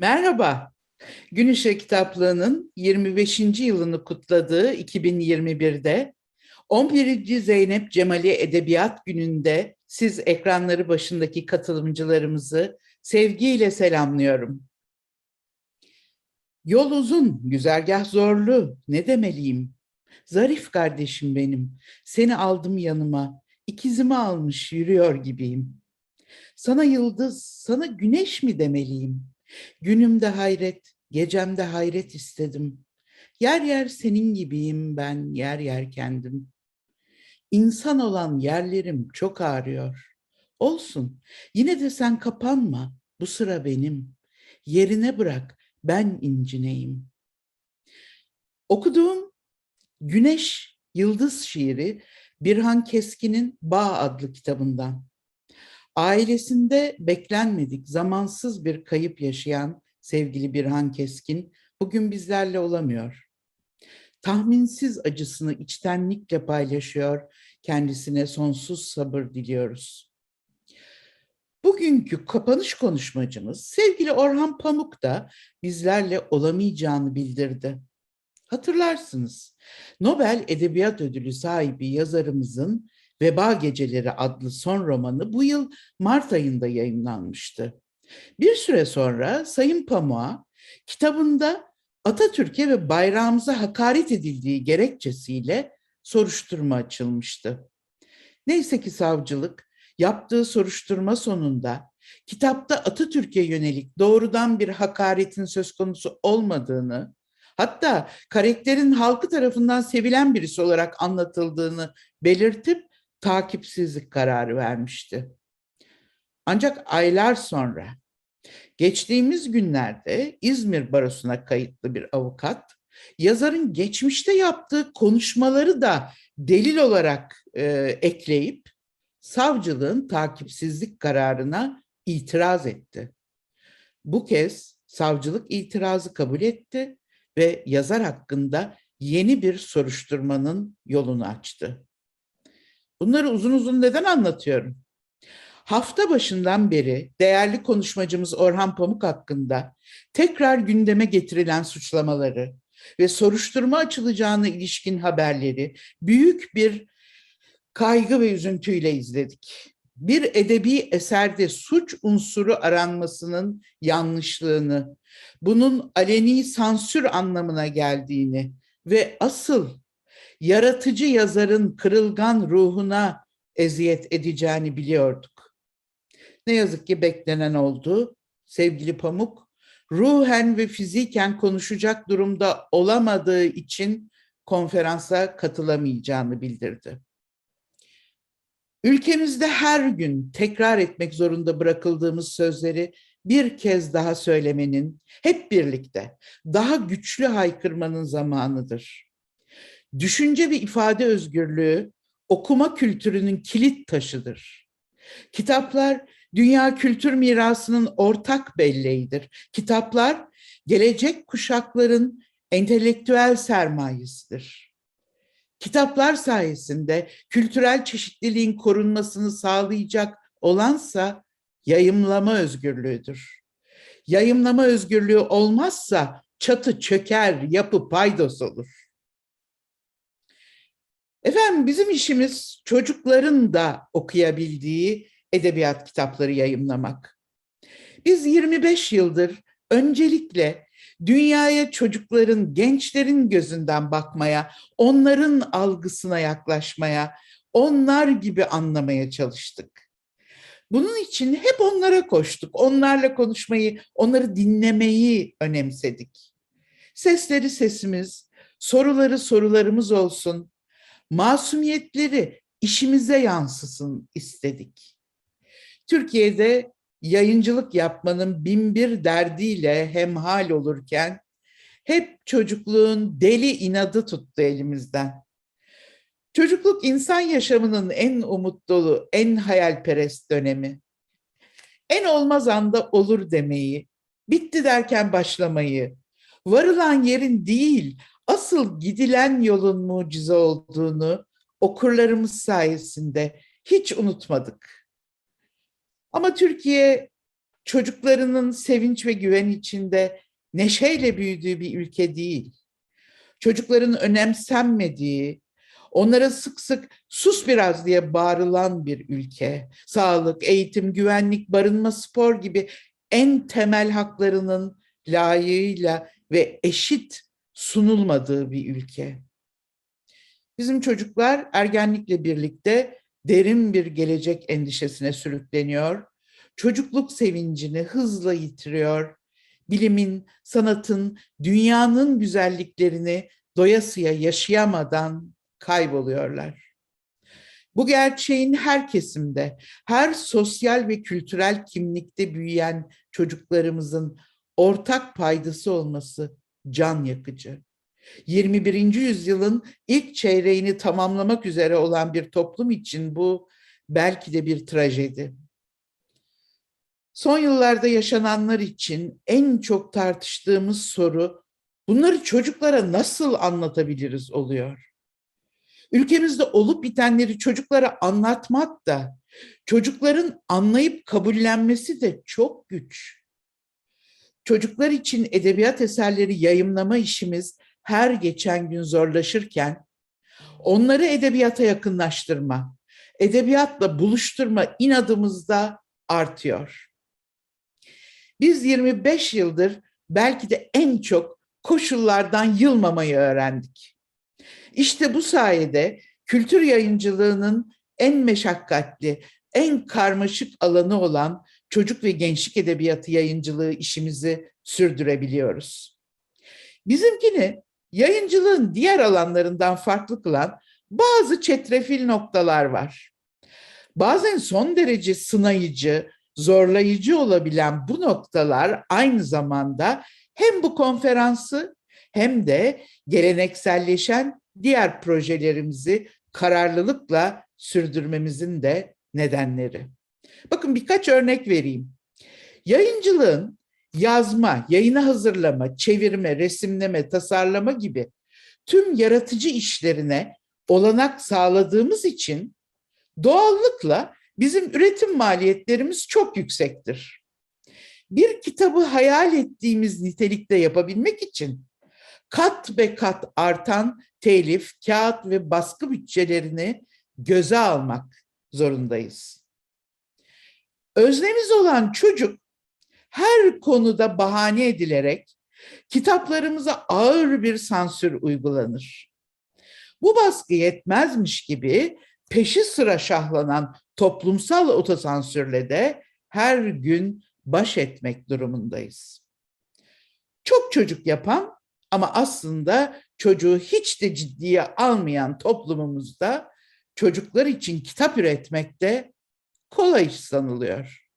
Merhaba. Gün Işığı Kitaplığı'nın 25. yılını kutladığı 2021'de 11. Zeynep Cemali Edebiyat Günü'nde siz ekranları başındaki katılımcılarımızı sevgiyle selamlıyorum. Yol uzun, güzergah zorlu, ne demeliyim? Zarif kardeşim benim, seni aldım yanıma, ikizimi almış yürüyor gibiyim. Sana yıldız, sana güneş mi demeliyim? Günümde hayret, gecemde hayret istedim. Yer yer senin gibiyim ben, yer yer kendim. İnsan olan yerlerim çok ağrıyor. Olsun, yine de sen kapanma, bu sıra benim. Yerine bırak, ben incineyim. Okuduğum Güneş Yıldız şiiri Birhan Keskin'in Bağ adlı kitabından. Ailesinde beklenmedik, zamansız bir kayıp yaşayan sevgili Birhan Keskin bugün bizlerle olamıyor. Tahminsiz acısını içtenlikle paylaşıyor, kendisine sonsuz sabır diliyoruz. Bugünkü kapanış konuşmacımız sevgili Orhan Pamuk da bizlerle olamayacağını bildirdi. Hatırlarsınız, Nobel Edebiyat Ödülü sahibi yazarımızın Veba Geceleri adlı son romanı bu yıl Mart ayında yayınlanmıştı. Bir süre sonra Sayın Pamuk'a kitabında Atatürk'e ve bayrağımıza hakaret edildiği gerekçesiyle soruşturma açılmıştı. Neyse ki savcılık yaptığı soruşturma sonunda kitapta Atatürk'e yönelik doğrudan bir hakaretin söz konusu olmadığını, hatta karakterin halkı tarafından sevilen birisi olarak anlatıldığını belirtip takipsizlik kararı vermişti. Ancak aylar sonra geçtiğimiz günlerde İzmir Barosu'na kayıtlı bir avukat yazarın geçmişte yaptığı konuşmaları da delil olarak e, ekleyip savcılığın takipsizlik kararına itiraz etti. Bu kez savcılık itirazı kabul etti ve yazar hakkında yeni bir soruşturmanın yolunu açtı. Bunları uzun uzun neden anlatıyorum? Hafta başından beri değerli konuşmacımız Orhan Pamuk hakkında tekrar gündeme getirilen suçlamaları ve soruşturma açılacağına ilişkin haberleri büyük bir kaygı ve üzüntüyle izledik. Bir edebi eserde suç unsuru aranmasının yanlışlığını, bunun aleni sansür anlamına geldiğini ve asıl yaratıcı yazarın kırılgan ruhuna eziyet edeceğini biliyorduk. Ne yazık ki beklenen oldu. Sevgili Pamuk, ruhen ve fiziken konuşacak durumda olamadığı için konferansa katılamayacağını bildirdi. Ülkemizde her gün tekrar etmek zorunda bırakıldığımız sözleri bir kez daha söylemenin, hep birlikte daha güçlü haykırmanın zamanıdır. Düşünce ve ifade özgürlüğü okuma kültürünün kilit taşıdır. Kitaplar dünya kültür mirasının ortak belleğidir. Kitaplar gelecek kuşakların entelektüel sermayesidir. Kitaplar sayesinde kültürel çeşitliliğin korunmasını sağlayacak olansa yayımlama özgürlüğüdür. Yayımlama özgürlüğü olmazsa çatı çöker, yapı paydos olur. Efendim bizim işimiz çocukların da okuyabildiği edebiyat kitapları yayımlamak. Biz 25 yıldır öncelikle dünyaya çocukların, gençlerin gözünden bakmaya, onların algısına yaklaşmaya, onlar gibi anlamaya çalıştık. Bunun için hep onlara koştuk. Onlarla konuşmayı, onları dinlemeyi önemsedik. Sesleri sesimiz, soruları sorularımız olsun. Masumiyetleri işimize yansısın istedik. Türkiye'de yayıncılık yapmanın bin bir derdiyle hemhal olurken hep çocukluğun deli inadı tuttu elimizden. Çocukluk insan yaşamının en umut dolu, en hayalperest dönemi. En olmaz anda olur demeyi, bitti derken başlamayı, varılan yerin değil, asıl gidilen yolun mucize olduğunu okurlarımız sayesinde hiç unutmadık. Ama Türkiye çocuklarının sevinç ve güven içinde neşeyle büyüdüğü bir ülke değil. Çocukların önemsenmediği, onlara sık sık sus biraz diye bağırılan bir ülke. Sağlık, eğitim, güvenlik, barınma, spor gibi en temel haklarının layığıyla ve eşit sunulmadığı bir ülke. Bizim çocuklar ergenlikle birlikte derin bir gelecek endişesine sürükleniyor. Çocukluk sevincini hızla yitiriyor. Bilimin, sanatın, dünyanın güzelliklerini doyasıya yaşayamadan kayboluyorlar. Bu gerçeğin her kesimde, her sosyal ve kültürel kimlikte büyüyen çocuklarımızın ortak paydası olması can yakıcı. 21. yüzyılın ilk çeyreğini tamamlamak üzere olan bir toplum için bu belki de bir trajedi. Son yıllarda yaşananlar için en çok tartıştığımız soru bunları çocuklara nasıl anlatabiliriz oluyor. Ülkemizde olup bitenleri çocuklara anlatmak da çocukların anlayıp kabullenmesi de çok güç. Çocuklar için edebiyat eserleri yayımlama işimiz her geçen gün zorlaşırken onları edebiyata yakınlaştırma, edebiyatla buluşturma inadımız da artıyor. Biz 25 yıldır belki de en çok koşullardan yılmamayı öğrendik. İşte bu sayede kültür yayıncılığının en meşakkatli, en karmaşık alanı olan çocuk ve gençlik edebiyatı yayıncılığı işimizi sürdürebiliyoruz. Bizimkini yayıncılığın diğer alanlarından farklı kılan bazı çetrefil noktalar var. Bazen son derece sınayıcı, zorlayıcı olabilen bu noktalar aynı zamanda hem bu konferansı hem de gelenekselleşen diğer projelerimizi kararlılıkla sürdürmemizin de nedenleri. Bakın birkaç örnek vereyim. Yayıncılığın yazma, yayına hazırlama, çevirme, resimleme, tasarlama gibi tüm yaratıcı işlerine olanak sağladığımız için doğallıkla bizim üretim maliyetlerimiz çok yüksektir. Bir kitabı hayal ettiğimiz nitelikte yapabilmek için kat be kat artan telif, kağıt ve baskı bütçelerini göze almak zorundayız. Öznemiz olan çocuk her konuda bahane edilerek kitaplarımıza ağır bir sansür uygulanır. Bu baskı yetmezmiş gibi peşi sıra şahlanan toplumsal otosansürle de her gün baş etmek durumundayız. Çok çocuk yapan ama aslında çocuğu hiç de ciddiye almayan toplumumuzda çocuklar için kitap üretmek de kolay iş sanılıyor.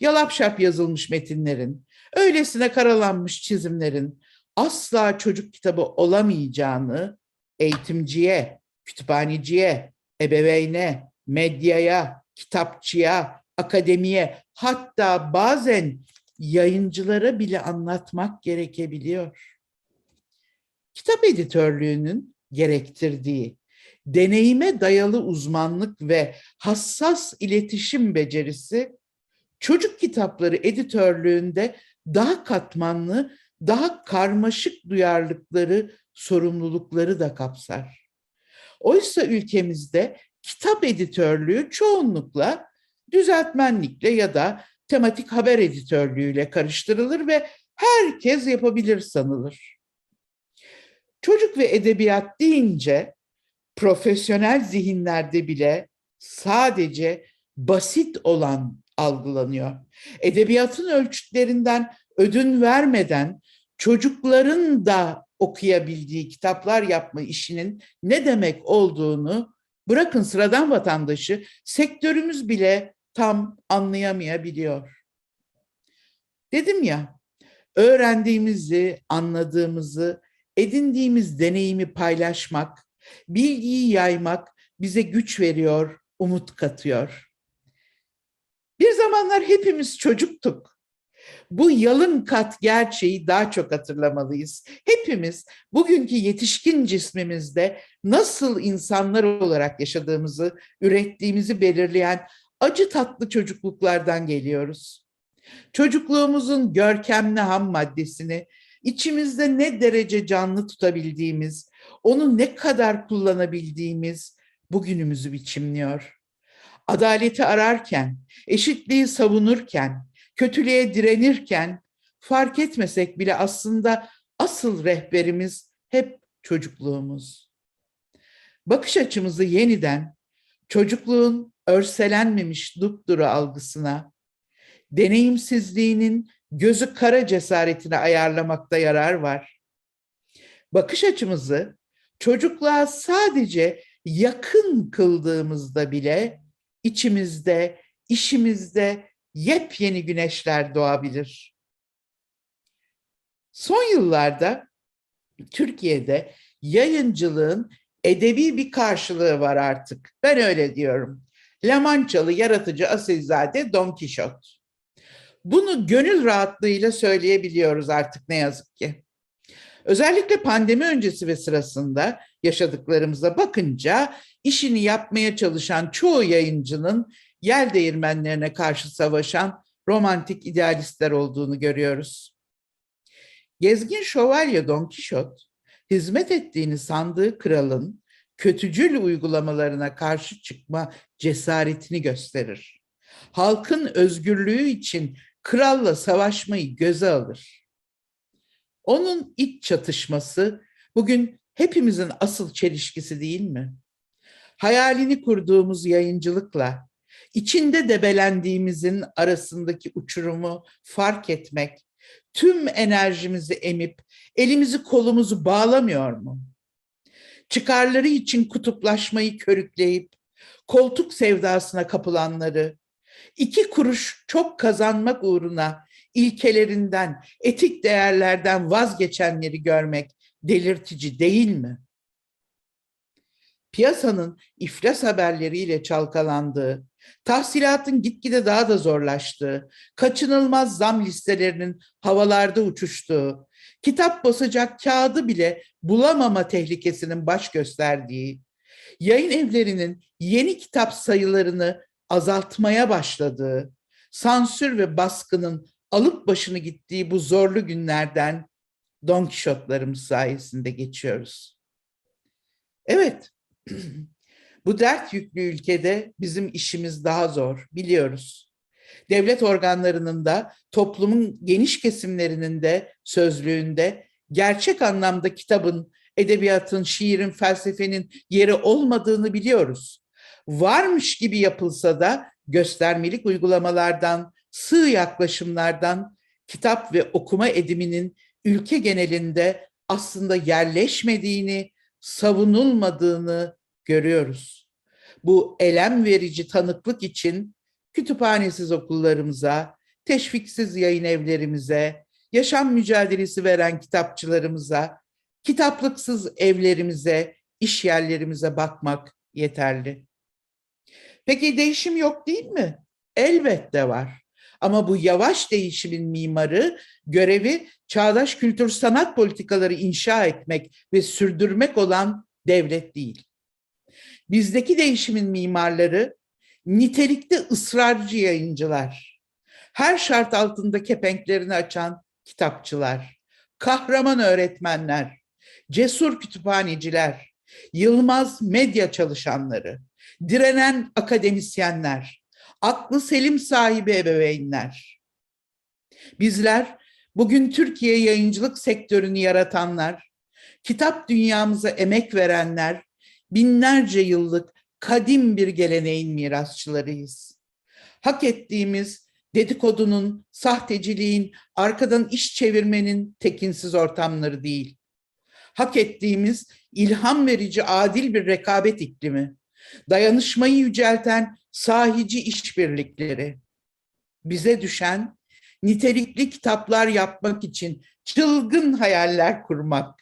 Yalapşap yazılmış metinlerin, öylesine karalanmış çizimlerin asla çocuk kitabı olamayacağını eğitimciye, kütüphaneciye, ebeveyne, medyaya, kitapçıya, akademiye hatta bazen yayıncılara bile anlatmak gerekebiliyor. Kitap editörlüğünün gerektirdiği deneyime dayalı uzmanlık ve hassas iletişim becerisi çocuk kitapları editörlüğünde daha katmanlı, daha karmaşık duyarlılıkları, sorumlulukları da kapsar. Oysa ülkemizde kitap editörlüğü çoğunlukla düzeltmenlikle ya da tematik haber editörlüğüyle karıştırılır ve herkes yapabilir sanılır. Çocuk ve edebiyat deyince profesyonel zihinlerde bile sadece basit olan algılanıyor. Edebiyatın ölçütlerinden ödün vermeden çocukların da okuyabildiği kitaplar yapma işinin ne demek olduğunu bırakın sıradan vatandaşı sektörümüz bile tam anlayamayabiliyor. Dedim ya, öğrendiğimizi, anladığımızı, edindiğimiz deneyimi paylaşmak, bilgiyi yaymak bize güç veriyor, umut katıyor. Bir zamanlar hepimiz çocuktuk. Bu yalın kat gerçeği daha çok hatırlamalıyız. Hepimiz bugünkü yetişkin cismimizde nasıl insanlar olarak yaşadığımızı, ürettiğimizi belirleyen acı tatlı çocukluklardan geliyoruz. Çocukluğumuzun görkemli ham maddesini içimizde ne derece canlı tutabildiğimiz, onu ne kadar kullanabildiğimiz bugünümüzü biçimliyor. Adaleti ararken, eşitliği savunurken, kötülüğe direnirken fark etmesek bile aslında asıl rehberimiz hep çocukluğumuz. Bakış açımızı yeniden çocukluğun örselenmemiş dupduru algısına, deneyimsizliğinin gözü kara cesaretine ayarlamakta yarar var. Bakış açımızı çocukluğa sadece yakın kıldığımızda bile içimizde, işimizde yepyeni güneşler doğabilir. Son yıllarda Türkiye'de yayıncılığın edebi bir karşılığı var artık. Ben öyle diyorum. Lamançalı yaratıcı asilzade Don Kişot. Bunu gönül rahatlığıyla söyleyebiliyoruz artık ne yazık ki. Özellikle pandemi öncesi ve sırasında yaşadıklarımıza bakınca işini yapmaya çalışan çoğu yayıncının yel değirmenlerine karşı savaşan romantik idealistler olduğunu görüyoruz. Gezgin şövalye Don Kişot, hizmet ettiğini sandığı kralın kötücül uygulamalarına karşı çıkma cesaretini gösterir. Halkın özgürlüğü için kralla savaşmayı göze alır. Onun iç çatışması bugün hepimizin asıl çelişkisi değil mi? Hayalini kurduğumuz yayıncılıkla içinde debelendiğimizin arasındaki uçurumu fark etmek, tüm enerjimizi emip elimizi kolumuzu bağlamıyor mu? Çıkarları için kutuplaşmayı körükleyip koltuk sevdasına kapılanları, iki kuruş çok kazanmak uğruna ilkelerinden, etik değerlerden vazgeçenleri görmek delirtici değil mi? Piyasanın iflas haberleriyle çalkalandığı, tahsilatın gitgide daha da zorlaştığı, kaçınılmaz zam listelerinin havalarda uçuştuğu, kitap basacak kağıdı bile bulamama tehlikesinin baş gösterdiği, yayın evlerinin yeni kitap sayılarını azaltmaya başladığı, sansür ve baskının alıp başını gittiği bu zorlu günlerden Don Kişotlarımız sayesinde geçiyoruz. Evet, bu dert yüklü ülkede bizim işimiz daha zor, biliyoruz. Devlet organlarının da, toplumun geniş kesimlerinin de sözlüğünde gerçek anlamda kitabın, edebiyatın, şiirin, felsefenin yeri olmadığını biliyoruz. Varmış gibi yapılsa da göstermelik uygulamalardan, sığ yaklaşımlardan kitap ve okuma ediminin ülke genelinde aslında yerleşmediğini, savunulmadığını görüyoruz. Bu elem verici tanıklık için kütüphanesiz okullarımıza, teşviksiz yayın evlerimize, yaşam mücadelesi veren kitapçılarımıza, kitaplıksız evlerimize, iş yerlerimize bakmak yeterli. Peki değişim yok değil mi? Elbette var. Ama bu yavaş değişimin mimarı görevi çağdaş kültür sanat politikaları inşa etmek ve sürdürmek olan devlet değil. Bizdeki değişimin mimarları nitelikte ısrarcı yayıncılar, her şart altında kepenklerini açan kitapçılar, kahraman öğretmenler, cesur kütüphaneciler, yılmaz medya çalışanları, direnen akademisyenler, aklı selim sahibi ebeveynler. Bizler bugün Türkiye yayıncılık sektörünü yaratanlar, kitap dünyamıza emek verenler, binlerce yıllık kadim bir geleneğin mirasçılarıyız. Hak ettiğimiz dedikodunun, sahteciliğin, arkadan iş çevirmenin tekinsiz ortamları değil. Hak ettiğimiz ilham verici adil bir rekabet iklimi, dayanışmayı yücelten sahici işbirlikleri. Bize düşen nitelikli kitaplar yapmak için çılgın hayaller kurmak,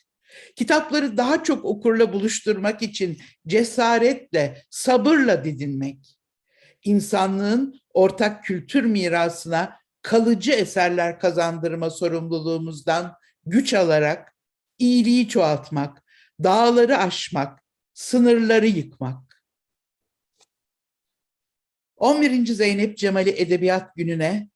kitapları daha çok okurla buluşturmak için cesaretle, sabırla didinmek, insanlığın ortak kültür mirasına kalıcı eserler kazandırma sorumluluğumuzdan güç alarak iyiliği çoğaltmak, dağları aşmak, sınırları yıkmak. 11. Zeynep Cemali Edebiyat Günü'ne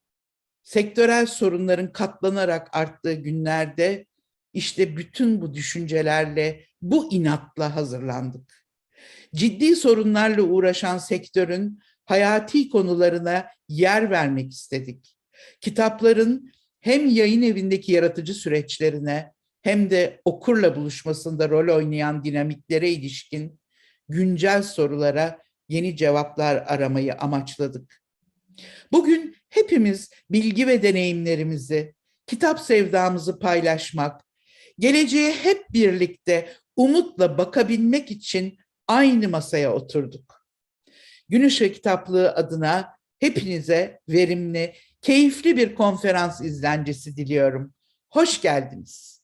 sektörel sorunların katlanarak arttığı günlerde işte bütün bu düşüncelerle, bu inatla hazırlandık. Ciddi sorunlarla uğraşan sektörün hayati konularına yer vermek istedik. Kitapların hem yayın evindeki yaratıcı süreçlerine hem de okurla buluşmasında rol oynayan dinamiklere ilişkin güncel sorulara yeni cevaplar aramayı amaçladık. Bugün hepimiz bilgi ve deneyimlerimizi, kitap sevdamızı paylaşmak, geleceğe hep birlikte umutla bakabilmek için aynı masaya oturduk. Gün Kitaplığı adına hepinize verimli, keyifli bir konferans izlencesi diliyorum. Hoş geldiniz.